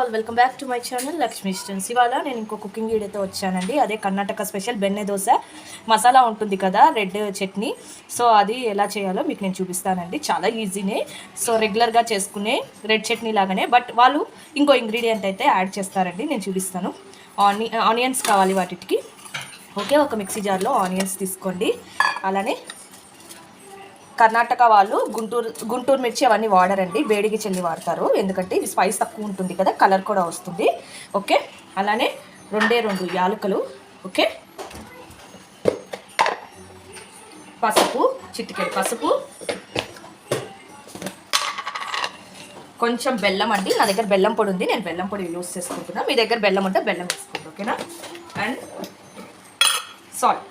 All welcome back to my channel Lakshmi stuns ఇవాళ నేను ఇంకో కుకింగ్ వీడియోతో వచ్చానండి. అదే కర్ణాటక స్పెషల్ బెన్నె దోశ. మసాలా ఉంటుంది కదా రెడ్ చట్నీ. సో అది ఎలా చేయాలో మీకు నేను చూపిస్తానండి. చాలా ఈజీనే సో రెగ్యులర్గా చేసుకునే రెడ్ చట్నీ లాగానే. బట్ వాళ్ళు ఇంకో ఇంగ్రీడియంట్ అయితే యాడ్ చేస్తారండి. నేను చూపిస్తాను. ఆని ఆనియన్స్ కావాలి వాటికి. ఓకే ఒక మిక్సీ జార్లో ఆనియన్స్ తీసుకోండి. అలానే కర్ణాటక వాళ్ళు గుంటూరు గుంటూరు మిర్చి అవన్నీ వాడరండి. వేడికి చెల్లి వాడతారు. ఎందుకంటే ఇది స్పైస్ తక్కువ ఉంటుంది కదా కలర్ కూడా వస్తుంది. ఓకే అలానే రెండే రెండు యాలకులు. ఓకే పసుపు చిటికెడు పసుపు. కొంచెం బెల్లం అండి. నా దగ్గర బెల్లం పొడి ఉంది. నేను బెల్లం పొడి యూస్ చేసుకుంటున్నా. మీ దగ్గర బెల్లం ఉంటే బెల్లం వేసుకోండి. ఓకేనా అండ్ సాల్ట్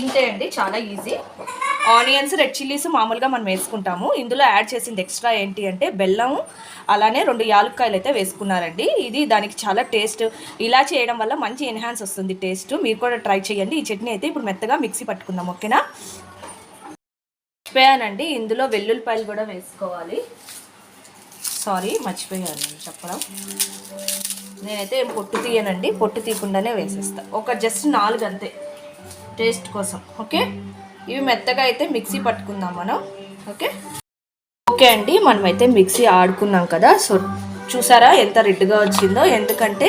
ఇంతే అండి చాలా ఈజీ. ఆనియన్స్ రెడ్ చిల్లీస్ మామూలుగా మనం వేసుకుంటాము. ఇందులో యాడ్ చేసింది ఎక్స్ట్రా ఏంటి అంటే బెల్లం అలానే రెండు యాలుక్కాయలు అయితే వేసుకున్నారండి. ఇది దానికి చాలా టేస్ట్. ఇలా చేయడం వల్ల మంచి ఎన్హాన్స్ వస్తుంది టేస్ట్. మీరు కూడా ట్రై చేయండి. ఈ చట్నీ అయితే ఇప్పుడు మెత్తగా మిక్సీ పట్టుకుందాం ఓకేనా? మర్చిపోయానండి. ఇందులో వెల్లుల్లిపాయలు కూడా వేసుకోవాలి. సారీ మర్చిపోయాను చెప్పడం. నేనైతే ఏం పొట్టు తీయనండి. పొట్టు తీయకుండానే వేసేస్తాను ఒక జస్ట్ నాలుగు అంతే టేస్ట్ కోసం ఓకే? ఇవి మెత్తగా అయితే మిక్సీ పట్టుకుందాం మనం ఓకే? ఓకే అండి మనమైతే మిక్సీ ఆడుకున్నాం కదా సో చూసారా? ఎంత రెడ్గా వచ్చిందో? ఎందుకంటే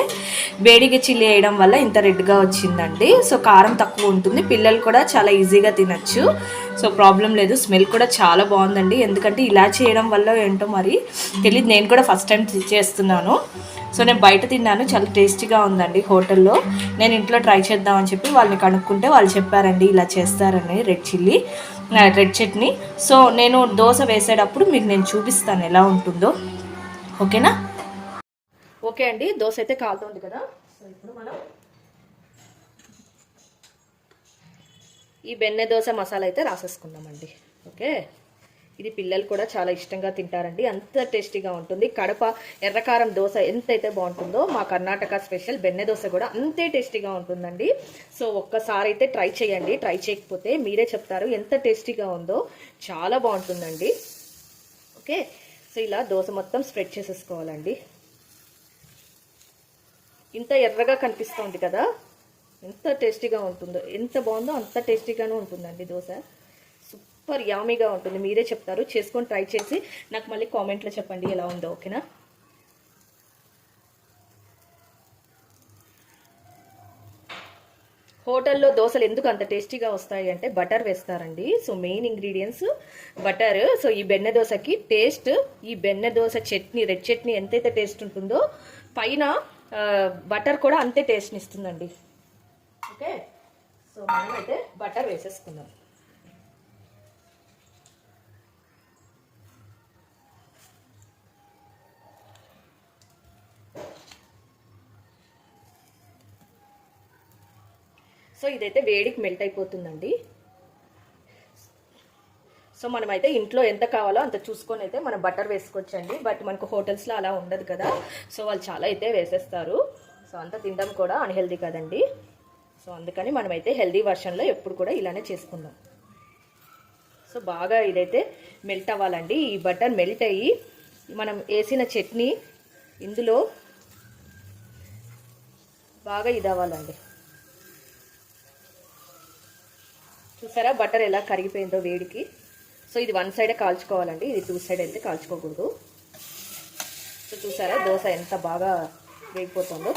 వేడిగా చిల్లి వేయడం వల్ల ఇంత రెడ్గా వచ్చిందండి. సో కారం తక్కువ ఉంటుంది. పిల్లలు కూడా చాలా ఈజీగా తినచ్చు. సో ప్రాబ్లం లేదు. స్మెల్ కూడా చాలా బాగుందండి. ఎందుకంటే ఇలా చేయడం వల్ల ఏంటో మరి తెలియదు నేను కూడా ఫస్ట్ టైం చేస్తున్నాను. సో నేను బయట తిన్నాను. చాలా టేస్టీగా ఉందండి హోటల్లో. నేను ఇంట్లో ట్రై చేద్దామని చెప్పి వాళ్ళని కనుక్కుంటే వాళ్ళు చెప్పారండి ఇలా చేస్తారని red chilli red chutney. So నేను దోశ వేసేటప్పుడు మీకు నేను చూపిస్తాను ఎలా ఉంటుందో. ఓకేనా? ఓకే అండి దోశ అయితే కాలుతుంది కదా. సో ఇప్పుడు మనం ఈ బెన్నె దోశ మసాలా అయితే రాసేసుకుందామండి. ఓకే? ఇది పిల్లలు కూడా చాలా ఇష్టంగా తింటారండి. అంత టేస్టీగా ఉంటుంది. కడప ఎర్రకారం దోశ ఎంతైతే బాగుంటుందో మా కర్ణాటక స్పెషల్ బెన్నె దోశ కూడా అంతే టేస్టీగా ఉంటుందండి. సో ఒక్కసారి అయితే ట్రై చేయండి. ట్రై చేయకపోతే మీరే చెప్తారు ఎంత టేస్టీగా ఉందో. చాలా బాగుంటుందండి. ఓకే? సో ఇలా దోశ మొత్తం స్ప్రెడ్ చేసేసుకోవాలండి. ఇంత ఎర్రగా కనిపిస్తుంది కదా? ఎంత టేస్టీగా ఉంటుందో ఎంత బాగుందో అంత టేస్టీగానే ఉంటుందండి దోశ. సూపర్ యామీగా ఉంటుంది. మీరే చెప్తారు. చేసుకొని ట్రై చేసి నాకు మళ్ళీ కామెంట్లో చెప్పండి ఎలా ఉందో ఓకేనా? హోటల్లో దోశలు ఎందుకు అంత టేస్టీగా వస్తాయి అంటే బటర్ వేస్తారండి. So main ingredients butter. So ఈ బెన్నె దోశకి టేస్ట్ ఈ benne dosa chutney red chutney ఎంతైతే టేస్ట్ ఉంటుందో పైన బటర్ కూడా అంతే టేస్ట్ని ఇస్తుందండి. ఓకే? సో మనం అయితే బటర్ వేసేసుకుందాం. సో ఇదైతే వేడికి మెల్ట్ అయిపోతుందండి. సో మనమైతే ఇంట్లో ఎంత కావాలో అంత చూసుకొని అయితే మనం బటర్ వేసుకోవచ్చండి. బట్ మనకు హోటల్స్లో అలా ఉండదు కదా. సో వాళ్ళు చాలా అయితే వేసేస్తారు. సో అంత తినడం కూడా అన్హెల్దీ కదండి. సో అందుకని మనమైతే హెల్దీ వర్షన్లో ఎప్పుడు కూడా ఇలానే చేసుకుందాం. సో బాగా ఇదైతే మెల్ట్ అవ్వాలండి. ఈ బటర్ మెల్ట్ అయ్యి మనం వేసిన చట్నీ ఇందులో బాగా ఇది అవ్వాలండి. చూసారా బటర్ ఎలా కరిగిపోయిందో వేడికి. సో ఇది వన్ సైడే కాల్చుకోవాలండి. ఇది టూ సైడ్ అయితే కాల్చుకోకూడదు. సో చూసారా దోశ ఎంత బాగా వేగిపోతుందో.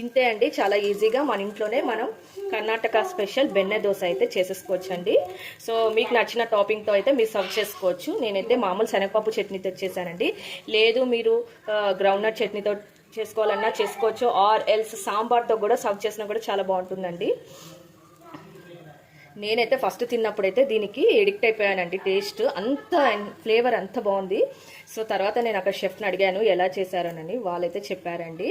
ఇంతే అండి చాలా ఈజీగా మన ఇంట్లోనే మనం కర్ణాటక స్పెషల్ బెన్నె దోశ అయితే చేసేసుకోవచ్చు సో మీకు నచ్చిన టాపింగ్తో అయితే మీరు సర్వ్ చేసుకోవచ్చు. నేనైతే మామూలు శనగపప్పు చట్నీతో చేశానండి. లేదు మీరు గ్రౌండ్నట్ చట్నీతో చేసుకోవాలన్నా చేసుకోవచ్చు. ఆర్ ఎల్స్ సాంబార్తో కూడా సర్వ్ చేసినా కూడా చాలా బాగుంటుందండి. నేనైతే ఫస్ట్ తిన్నప్పుడైతే దీనికి ఎడిక్ట్ అయిపోయానండి. టేస్ట్ అంత ఫ్లేవర్ అంత బాగుంది. సో తర్వాత నేను అక్కడ షెఫ్ని అడిగాను ఎలా చేశారనని వాళ్ళైతే చెప్పారండి.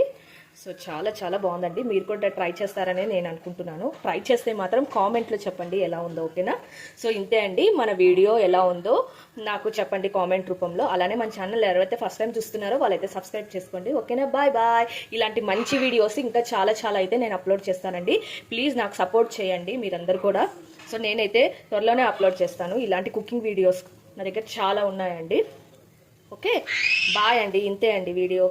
సో చాలా చాలా బాగుందండి. మీరు కూడా ట్రై చేస్తారని నేను అనుకుంటున్నాను. ట్రై చేస్తే మాత్రం కామెంట్లో చెప్పండి ఎలా ఉందో ఓకేనా? సో ఇంతే అండి. మన వీడియో ఎలా ఉందో నాకు చెప్పండి కామెంట్ రూపంలో. అలానే మన ఛానల్ ఎవరైతే ఫస్ట్ టైం చూస్తున్నారో వాళ్ళైతే సబ్స్క్రైబ్ చేసుకోండి. ఓకేనా? బాయ్ బాయ్ ఇలాంటి మంచి వీడియోస్ ఇంకా చాలా చాలా అయితే నేను అప్లోడ్ చేస్తానండి. ప్లీజ్ నాకు సపోర్ట్ చేయండి మీరందరూ కూడా. సో నేనైతే త్వరలోనే అప్లోడ్ చేస్తాను. ఇలాంటి కుకింగ్ వీడియోస్ నా దగ్గర చాలా ఉన్నాయండి. ఓకే? బాయ్ అండి. ఇంతే అండి వీడియో.